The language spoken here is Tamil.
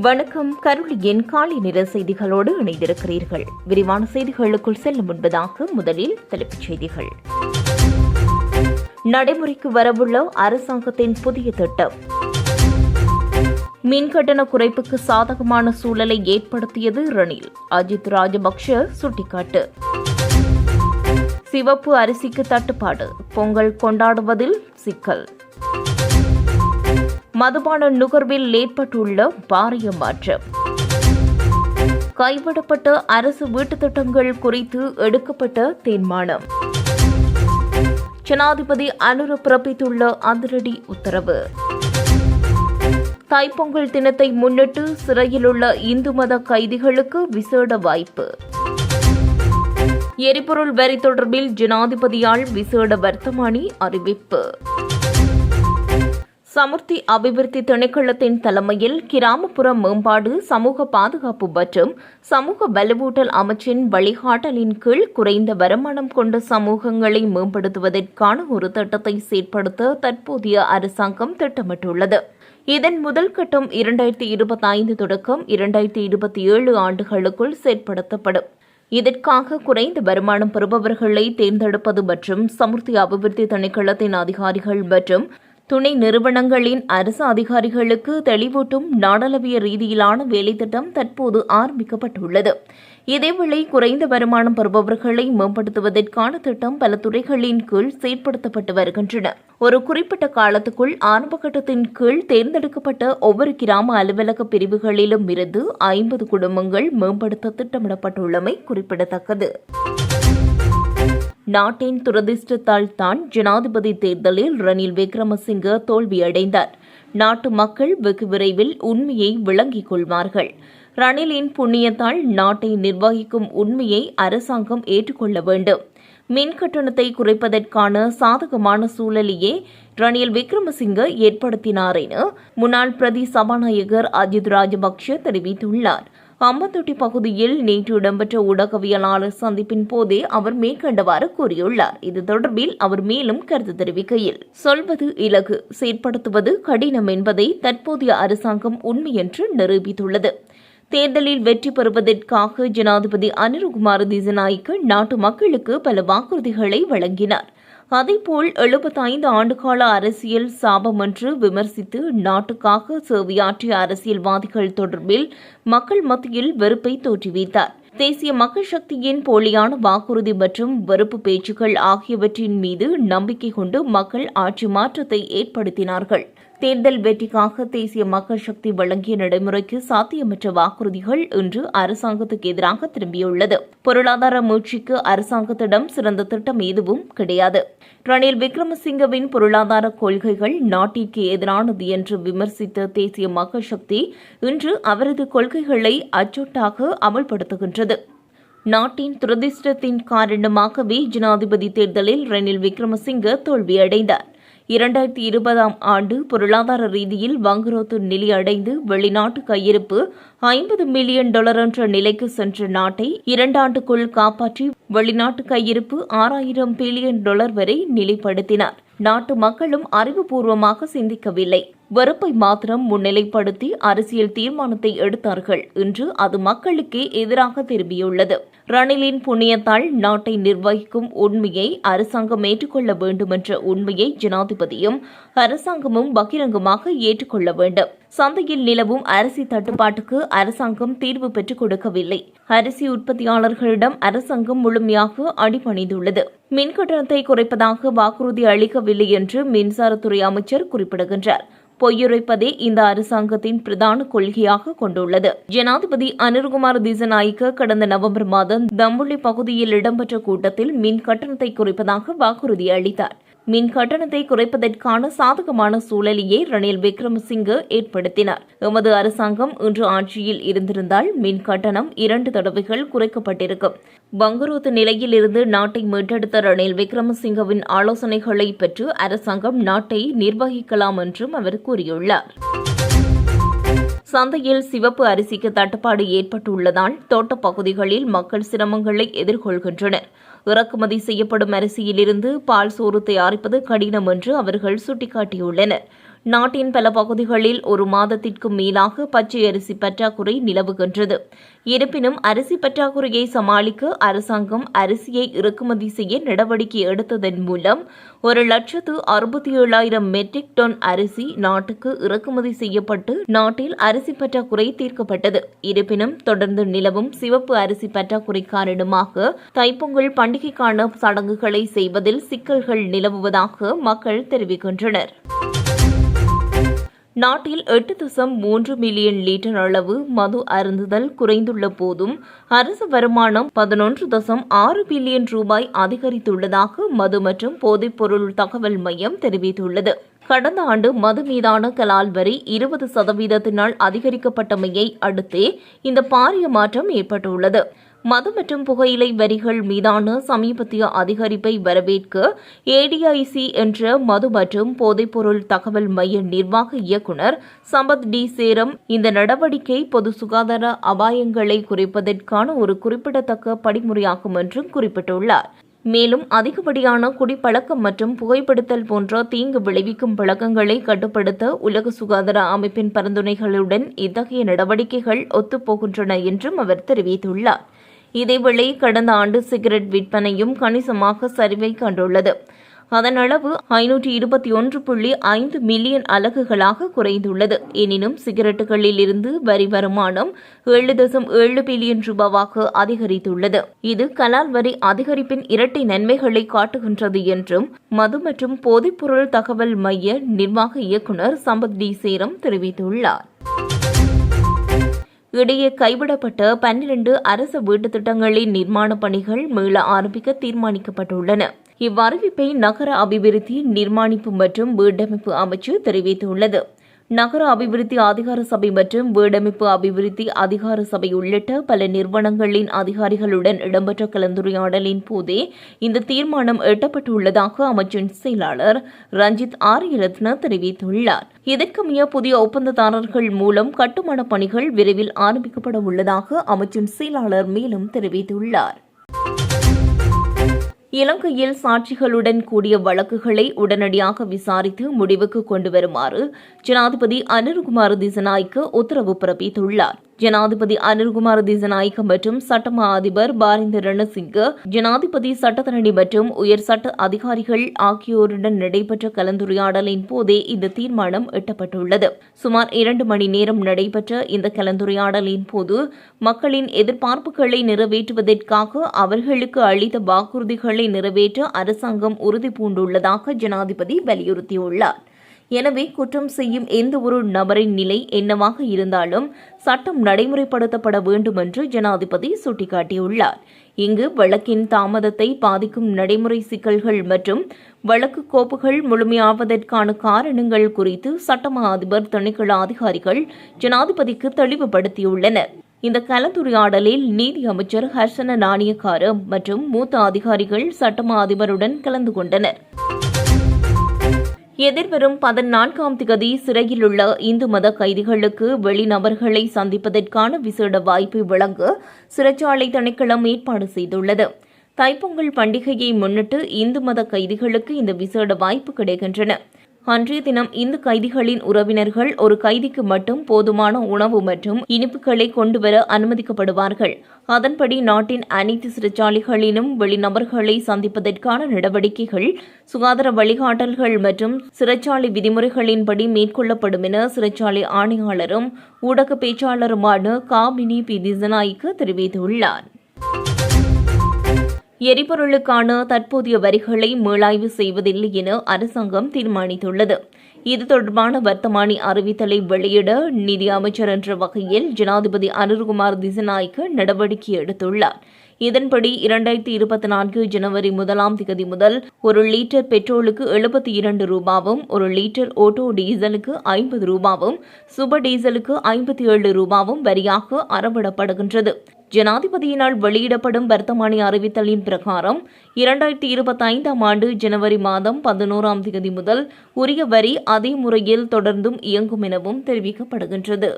வணக்கம். கருளியின் காலை நிற செய்திகளோடு இணைந்திருக்கிறீர்கள். விரிவான செய்திகளுக்குள் செல்லும் முன்பதாக முதலில் தலைப்புச் செய்திகள். நடைமுறைக்கு வரவுள்ள அரசாங்கத்தின் புதிய திட்டம். மின்கட்டண குறைப்புக்கு சாதகமான சூழலை ஏற்படுத்தியது ரணில். அஜித் ராஜபக்ஷ சுட்டிக்காட்டு. சிவப்பு அரிசிக்கு தட்டுப்பாடு. பொங்கல் கொண்டாடுவதில் சிக்கல். மதுபான நுகர்வில் ஏற்பட்டுள்ள பாரிய மாற்றம். கைவிடப்பட்ட அரசு வீட்டுத் திட்டங்கள் குறித்து எடுக்கப்பட்ட தீர்மானம். ஜனாதிபதி அனுர பிறப்பித்துள்ள அதிரடி உத்தரவு. தைப்பொங்கல் தினத்தை முன்னிட்டு சிறையில் உள்ள இந்து மத கைதிகளுக்கு விசேட வாய்ப்பு. எரிபொருள் வரி தொடர்பில் ஜனாதிபதியால் விசேட வர்த்தமானி அறிவிப்பு. சமுர்த்தி அபிவிருத்தி திணைக்களத்தின் தலைமையில் கிராமப்புற மேம்பாடு சமூக பாதுகாப்பு மற்றும் சமூக வலுவூட்டல் அமைச்சின் வழிகாட்டலின் கீழ் குறைந்த வருமானம் கொண்ட சமூகங்களை மேம்படுத்துவதற்கான ஒரு திட்டத்தை செயற்படுத்த தற்போதைய அரசாங்கம் திட்டமிட்டுள்ளது. இதன் முதல் கட்டம் இரண்டாயிரத்தி இருபத்தி ஐந்து தொடக்கம் இரண்டாயிரத்தி இருபத்தி ஏழு ஆண்டுகளுக்குள் செயற்படுத்தப்படும். இதற்காக குறைந்த வருமானம் பெறுபவர்களை தேர்ந்தெடுப்பது மற்றும் சமுர்த்தி அபிவிருத்தி திணைக்களத்தின் அதிகாரிகள் மற்றும் துணை நிறுவனங்களின் அரசு அதிகாரிகளுக்கு தெளிவூட்டும் நாடளவிய ரீதியிலான வேலைத்திட்டம் தற்போது ஆரம்பிக்கப்பட்டுள்ளது. இதேவேளை குறைந்த வருமானம் பெறுபவர்களை மேம்படுத்துவதற்கான திட்டம் பல துறைகளின் கீழ் செயற்படுத்தப்பட்டு வருகின்றன. ஒரு குறிப்பிட்ட காலத்துக்குள் ஆரம்ப கட்டத்தின் கீழ் தேர்ந்தெடுக்கப்பட்ட ஒவ்வொரு கிராம அலுவலக பிரிவுகளிலும் இருந்து ஐம்பது குடும்பங்கள் மேம்படுத்த திட்டமிடப்பட்டுள்ளமை குறிப்பிடத்தக்கது. நாட்டின் துரதிர்ஷ்டத்தால் தான் ஜனாதிபதி தேர்தலில் ரணில் விக்ரமசிங்க தோல்வியடைந்தார். நாட்டு மக்கள் வெகு விரைவில் உண்மையை விளங்கிக் கொள்வார்கள். ரணிலின் புண்ணியத்தால் நாட்டை நிர்வகிக்கும் உண்மையை அரசாங்கம் ஏற்றுக்கொள்ள வேண்டும். மின் கட்டணத்தை குறைப்பதற்கான சாதகமான சூழலையே ரணில் விக்ரமசிங்க ஏற்படுத்தினார் என முன்னாள் பிரதி சபாநாயகர் அஜித் ராஜபக்ஷ தெரிவித்துள்ளார். அம்பத்தொட்டி பகுதியில் நேற்று இடம்பெற்ற ஊடகவியலாளர் சந்திப்பின் போதே அவர் மேற்கண்டவாறு கூறியுள்ளார். இது தொடர்பில் அவர் மேலும் கருத்து தெரிவிக்கையில் சொல்வது இலகு செயற்படுத்துவது கடினம் என்பதை தற்போதைய அரசாங்கம் உண்மை என்று நிரூபித்துள்ளது. தேர்தலில் வெற்றி பெறுவதற்காக ஜனாதிபதி அனிருகுமார் திசநாய்க்கு நாட்டு மக்களுக்கு பல வாக்குறுதிகளை வழங்கினார். அதேபோல் எழுபத்தைந்து ஆண்டுகால அரசியல் சாபம் என்று விமர்சித்து நாட்டுக்காக சேவையாற்றிய அரசியல்வாதிகள் தொடர்பில் மக்கள் மத்தியில் வெறுப்பை தோற்றுவித்தார். தேசிய மக்கள் சக்தியின் போலியான வாக்குறுதி மற்றும் வெறுப்பு பேச்சுக்கள் ஆகியவற்றின் மீது நம்பிக்கை கொண்டு மக்கள் ஆட்சி மாற்றத்தை ஏற்படுத்தினார்கள். தேர்தல் வெற்றிக்காக தேசிய மக்கள் சக்தி வழங்கிய நடைமுறைக்கு சாத்தியமற்ற வாக்குறுதிகள் இன்று அரசாங்கத்துக்கு எதிராக திரும்பியுள்ளது. பொருளாதார மீட்சிக்கு அரசாங்கத்திடம் சிறந்த திட்டம் எதுவும் கிடையாது. ரணில் விக்ரமசிங்கவின் பொருளாதார கொள்கைகள் நாட்டிற்கு எதிரானது என்று விமர்சித்த தேசிய மக்கள் சக்தி இன்று அவரது கொள்கைகளை அச்சொட்டாக அமல்படுத்துகின்றது. நாட்டின் துரதிர்ஷ்டத்தின் காரணமாகவே ஜனாதிபதி தேர்தலில் ரணில் விக்ரமசிங்க தோல்வியடைந்தார். இரண்டாயிரத்தி இருபதாம் ஆண்டு பொருளாதார ரீதியில் வங்குரோத்து நிலை அடைந்து வெளிநாட்டு கையிருப்பு ஐம்பது மில்லியன் டாலர் என்ற நிலைக்கு சென்ற நாட்டை இரண்டாண்டுக்குள் காப்பாற்றி வெளிநாட்டு கையிருப்பு ஆறாயிரம் பில்லியன் டாலர் வரை நிலைப்படுத்தினார். நாட்டு மக்களும் அறிவுபூர்வமாக சிந்திக்கவில்லை. வெறுப்பை மாத்திரம் முன்னிலைப்படுத்தி அரசியல் தீர்மானத்தை எடுத்தார்கள் இன்று அது மக்களுக்கே எதிராக திரும்பியுள்ளது. ரணிலின் புண்ணியத்தால் நாட்டை நிர்வகிக்கும் உண்மையை அரசாங்கம் ஏற்றுக்கொள்ள வேண்டும் என்ற உண்மையை ஜனாதிபதியும் அரசாங்கமும் பகிரங்கமாக ஏற்றுக்கொள்ள வேண்டும். சந்தையில் நிலவும் அரிசி தட்டுப்பாட்டுக்கு அரசாங்கம் தீர்வு பெற்றுக் கொடுக்கவில்லை. அரிசி உற்பத்தியாளர்களிடம் அரசாங்கம் முழுமையாக அடிபணிந்துள்ளது. மின் கட்டணத்தை குறைப்பதாக வாக்குறுதி அளிக்கவில்லை என்று மின்சாரத்துறை அமைச்சர் குறிப்பிடுகின்றார். பொய்யுரைப்பதே இந்த அரசாங்கத்தின் பிரதான கொள்கையாக கொண்டுள்ளது. ஜனாதிபதி அனிர்குமார் திசநாயக்க கடந்த நவம்பர் மாதம் தம்புள்ளி பகுதியில் இடம்பெற்ற கூட்டத்தில் மின் கட்டணத்தை குறைப்பதாக வாக்குறுதி அளித்தார். மின் கட்டணத்தை குறைப்பதற்கான சாதகமான சூழலையே ரணில் விக்ரமசிங்கே ஏற்படுத்தினார். எமது அரசாங்கம் இன்று ஆட்சியில் இருந்திருந்தால் மின் கட்டணம் இரண்டு தடவைகள் குறைக்கப்பட்டிருக்கும். பங்குரோத்து நிலையில் இருந்து நாட்டை மீட்டெடுத்த ரணில் விக்ரமசிங்கவின் ஆலோசனைகளை பெற்று அரசாங்கம் நாட்டை நிர்வகிக்கலாம் என்றும் அவர் கூறியுள்ளார். சந்தையில் சிவப்பு அரிசிக்கு தட்டுப்பாடு ஏற்பட்டுள்ளதால் தோட்ட பகுதிகளில் மக்கள் சிரமங்களை எதிர்கொள்கின்றனர். இறக்குமதி செய்யப்படும் அரிசியிலிருந்து பால் சோறு தயாரிப்பது கடினம் என்று அவர்கள் சுட்டிக்காட்டியுள்ளனர். நாட்டின் பல பகுதிகளில் ஒரு மாதத்திற்கும் மேலாக பச்சை அரிசி பற்றாக்குறை நிலவுகின்றது. இருப்பினும் அரிசி பற்றாக்குறையை சமாளிக்க அரசாங்கம் அரிசியை இறக்குமதி செய்ய நடவடிக்கை எடுத்ததன் மூலம் ஒரு லட்சத்து அறுபத்தி ஏழாயிரம் மெட்ரிக் டன் அரிசி நாட்டுக்கு இறக்குமதி செய்யப்பட்டு நாட்டில் அரிசி பற்றாக்குறை தீர்க்கப்பட்டது. இருப்பினும் தொடர்ந்து நிலவும் சிவப்பு அரிசி பற்றாக்குறை காரணமாக தைப்பொங்கல் பண்டிகைக்கான சடங்குகளை செய்வதில் சிக்கல்கள் நிலவுவதாக மக்கள் தெரிவிக்கின்றனர். நாட்டில் எட்டு தசம் மூன்று மில்லியன் லிட்டர் அளவு மது அருந்துதல் குறைந்துள்ள போதும் அரசு வருமானம் பதினொன்று தசம் ஆறு பில்லியன் ரூபாய் அதிகரித்துள்ளதாக மது மற்றும் போதைப்பொருள் தகவல் மையம் தெரிவித்துள்ளது. கடந்த ஆண்டு மது மீதான கலால் வரி இருபது சதவீதத்தினால் அதிகரிக்கப்பட்டமையை அடுத்தே இந்த பாரிய மாற்றம் ஏற்பட்டுள்ளது. மது மற்றும் புகையிலை வரிகள் மீதான சமீபத்திய அதிகரிப்பை வரவேற்க ஏடிஐசி என்ற மது மற்றும் போதைப்பொருள் தகவல் மைய நிர்வாக இயக்குநர் சம்பத் டி. சேரம் இந்த நடவடிக்கை பொது சுகாதார அபாயங்களை குறைப்பதற்கான ஒரு குறிப்பிடத்தக்க படிமுறையாகும் என்றும் குறிப்பிட்டுள்ளார். மேலும் அதிகப்படியான குடிப்பழக்கம் மற்றும் புகைப்படுத்தல் போன்ற தீங்கு விளைவிக்கும் பழக்கங்களை கட்டுப்படுத்த உலக சுகாதார அமைப்பின் பரிந்துரைகளுடன் இத்தகைய நடவடிக்கைகள் ஒத்துப்போகின்றன என்றும் அவர் தெரிவித்துள்ளார். இதேவேளை கடந்த ஆண்டு சிகரெட் விற்பனையும் கணிசமாக சரிவை கண்டுள்ளது. அதன் அளவு ஐநூற்றி இருபத்தி ஒன்று புள்ளி ஐந்து மில்லியன் அலகுகளாக குறைந்துள்ளது. எனினும் சிகரெட்டுகளில் இருந்து வரி வருமானம் ஏழு தசம் ஏழு பில்லியன் ரூபாவாக அதிகரித்துள்ளது. இது கலால் வரி அதிகரிப்பின் இரட்டை நன்மைகளை காட்டுகின்றது என்றும் மது மற்றும் போதைப்பொருள் தகவல் மைய நிர்வாக இயக்குநர் சம்பத் டி சேரம் தெரிவித்துள்ளார். இடையே கைவிடப்பட்ட பன்னிரண்டு அரசு வீட்டுத் திட்டங்களின் நிர்மாணப் பணிகள் மீள ஆரம்பிக்க தீர்மானிக்கப்பட்டுள்ளன. இவ்வறிவிப்பை நகர அபிவிருத்தி நிர்மாணிப்பு மற்றும் வீடமைப்பு அமைச்சு தெரிவித்துள்ளது. நகர அபிவிருத்தி அதிகார சபை மற்றும் வீடமைப்பு அபிவிருத்தி அதிகார சபை உள்ளிட்ட பல நிறுவனங்களின் அதிகாரிகளுடன் இடம்பெற்ற கலந்துரையாடலின் போதே இந்த தீர்மானம் எட்டப்பட்டுள்ளதாக அமைச்சின் செயலாளர் ரஞ்சித் ஆரியரத்ன தெரிவித்துள்ளார். இதற்கமைய புதிய ஒப்பந்ததாரர்கள் மூலம் கட்டுமான பணிகள் விரைவில் ஆரம்பிக்கப்பட உள்ளதாக அமைச்சின் செயலாளர் மேலும் தெரிவித்துள்ளார். இலங்கையில் சாட்சிகளுடன் கூடிய வழக்குகளை உடனடியாக விசாரித்து முடிவுக்கு கொண்டு வருமாறு ஜனாதிபதி அனிருகுமார் திசநாய்க்கு உத்தரவு பிறப்பித்துள்ளார். ஜனாதிபதி அனில்குமார் திசநாயக்க மற்றும் சட்டமா அதிபர் பாரிந்த ரணசிங்க ஜனாதிபதி சட்டத்தரணி மற்றும் உயர் சட்ட அதிகாரிகள் ஆகியோருடன் நடைபெற்ற கலந்துரையாடலின் போதே இந்த தீர்மானம் எட்டப்பட்டுள்ளது. சுமார் இரண்டு மணி நேரம் நடைபெற்ற இந்த கலந்துரையாடலின் போது மக்களின் எதிர்பார்ப்புகளை நிறைவேற்றுவதற்காக அவர்களுக்கு அளித்த வாக்குறுதிகளை நிறைவேற்ற அரசாங்கம் உறுதி பூண்டுள்ளதாக ஜனாதிபதி வலியுறுத்தியுள்ளார். எனவே குற்றம் செய்யும் எந்த ஒரு நபரின் நிலை என்னவாக இருந்தாலும் சட்டம் நடைமுறைப்படுத்தப்பட வேண்டும் என்று ஜனாதிபதி சுட்டிக்காட்டியுள்ளார். இங்கு வழக்கின் தாமதத்தை பாதிக்கும் நடைமுறை சிக்கல்கள் மற்றும் வழக்கு கோப்புகள் முழுமையாவதற்கான காரணங்கள் குறித்து சட்டமா அதிபர் திணைக்கள அதிகாரிகள் ஜனாதிபதிக்கு தெளிவுபடுத்தியுள்ளனர். இந்த கலந்துரையாடலில் நீதி அமைச்சர் ஹர்ஷன நாணயக்கார மற்றும் மூத்த அதிகாரிகள் சட்டமா அதிபருடன் கலந்து கொண்டனர். எதிர்வரும் பதினான்காம் திகதி சிறையில் உள்ள இந்து மத கைதிகளுக்கு வெளிநபர்களை சந்திப்பதற்கான விசேட வாய்ப்பை வழங்க சிறைச்சாலை திணைக்களம் ஏற்பாடு செய்துள்ளது. தைப்பொங்கல் பண்டிகையை முன்னிட்டு இந்து மத கைதிகளுக்கு இந்த விசேட வாய்ப்பு கிடைக்கின்றன. அன்றைய தினம் இந்து கைதிகளின் உறவினர்கள் ஒரு கைதிக்கு மட்டும் போதுமான உணவு மற்றும் இனிப்புகளை கொண்டுவர அனுமதிக்கப்படுவார்கள். அதன்படி நாட்டின் அனைத்து சிறைச்சாலைகளிலும் வெளிநபர்களை சந்திப்பதற்கான நடவடிக்கைகள் சுகாதார வழிகாட்டல்கள் மற்றும் சிறைச்சாலை விதிமுறைகளின்படி மேற்கொள்ளப்படும் என சிறைச்சாலை ஆணையாளரும் ஊடக பேச்சாளருமான காமினி பி. திசநாய்க்கு தெரிவித்துள்ளார். எரிபொருளுக்கான தற்போதைய வரிகளை மீளாய்வு செய்வதில்லை என அரசாங்கம் தீர்மானித்துள்ளது. இது தொடர்பான வர்த்தமானி அறிவித்தலை வெளியிட நிதி அமைச்சர் என்ற வகையில் ஜனாதிபதி அனுர்குமார் திசநாய்க்கு நடவடிக்கை எடுத்துள்ளார். இதன்படி இரண்டாயிரத்தி இருபத்தி நான்கு ஜனவரி முதலாம் திகதி முதல் ஒரு லிட்டர் பெட்ரோலுக்கு எழுபத்தி இரண்டு ரூபாவும் ஒரு லிட்டர் ஓட்டோ டீசலுக்கு ஐம்பது ரூபாவும் சுப டீசலுக்கு ஐம்பத்தி ஏழு ரூபாவும் வரியாக அறவிடப்படுகின்றது. ஜனாதிபதியினால் வெளியிடப்படும் வர்த்தமானி அறிவித்தலின் பிரகாரம் இரண்டாயிரத்தி இருபத்தி ஐந்தாம் ஆண்டு ஜனவரி மாதம் பதினோராம் தேதி முதல் உரிய வரி அதே முறையில் தொடர்ந்தும் இயங்கும் எனவும் தெரிவிக்கப்படுகின்றது.